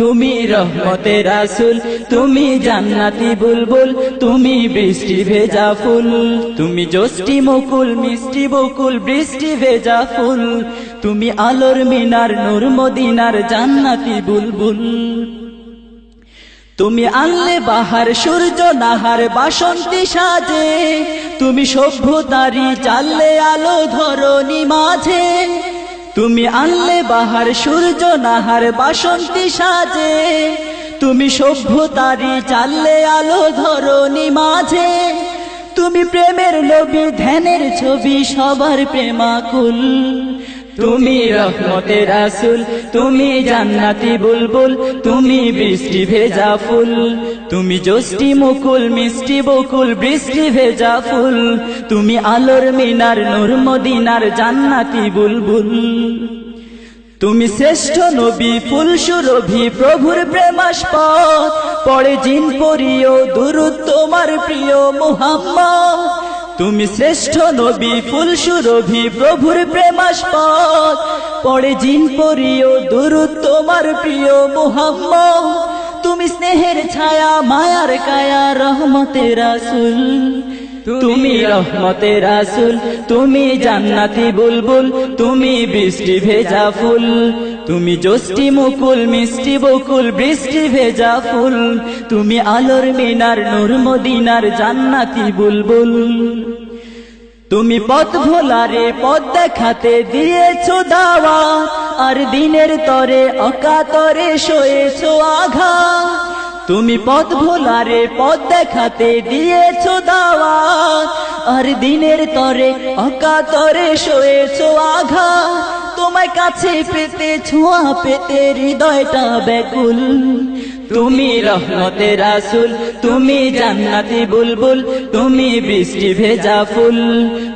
তুমি রহমতের রাসূল, তুমি জান্নাতি বুলবুল, তুমি বৃষ্টি ভেজা ফুল। তুমি জষ্টি মুকুল, মিষ্টি বকুল, বৃষ্টি ভেজা ফুল। তুমি আলোর মিনার, নূর মদিনার জান্নাতি বুলবুল। তুমি আনলে বাহার, সূর্য নাহার, বাসন্তী সাজে। তুমি সভ্যতারি চাললে আলো ধরনি মাঝে। তুমি আনলে বাহার, সূর্য নাহার, বাসন্তী সাজে। তুমি সভ্যতারি চাললে আলো ধরনি মাঝে। তুমি প্রেমের নবী ধ্যানের ছবি, সবার প্রেমাকুল। তুমি রহমতের রাসূল, তুমি জান্নাতি বুলবুল, তুমি বৃষ্টি ভেজা ফুল। তুমি জষ্টি মুকুল, মিষ্টি বকুল, বৃষ্টি ভেজা ফুল। তুমি আলোর মিনার, নূর মদিনার জান্নাতি বুলবুল। তুমি শ্রেষ্ঠ নবী ফুল সুরভি প্রভুর প্রেমাস্পদ। পড়ে জিন পরিও দুরুদ তোমার প্রিয় মুহাম্মদ। তুমি শ্রেষ্ঠ নবী, ফুল সুরভি, প্রভুর প্রেমাস্পদ। পড়ে জিন পরিও, দুরুদ তোমার প্রিয় মুহাম্মদ। তুমি স্নেহের ছায়া, মায়ার কায়া, রহমতের রাসূল। তুমি রহমতের রাসূল, তুমি জান্নাতি বুলবুল, তুমি বৃষ্টি ভেজা ফুল। তুমি জষ্টি মুকুল, মিষ্টি বকুল, বৃষ্টি ভেজা ফুল। তুমি আলোর মিনার, নূর মদিনার জান্নাতি বুলবুল। তুমি পথ ভোলারে, পথ দেখাতে দিয়েছ দাওয়া আর দিনের তরে, অকাতরে শোয়েছো আঘাত। তুমি পথ ভোলারে, পথ দেখাতে দিয়েছ দাওয়া আর দিনের তরে, অকাতরে শোয়েছো আঘাত। তোমায় কাছে পেতে, ছোঁয়া পেতে হৃদয়টা ব্যাকুল। তুমি রহমতের রাসুল, তুমি জান্নাতি বুলবুল, তুমি বৃষ্টি ভেজা ফুল।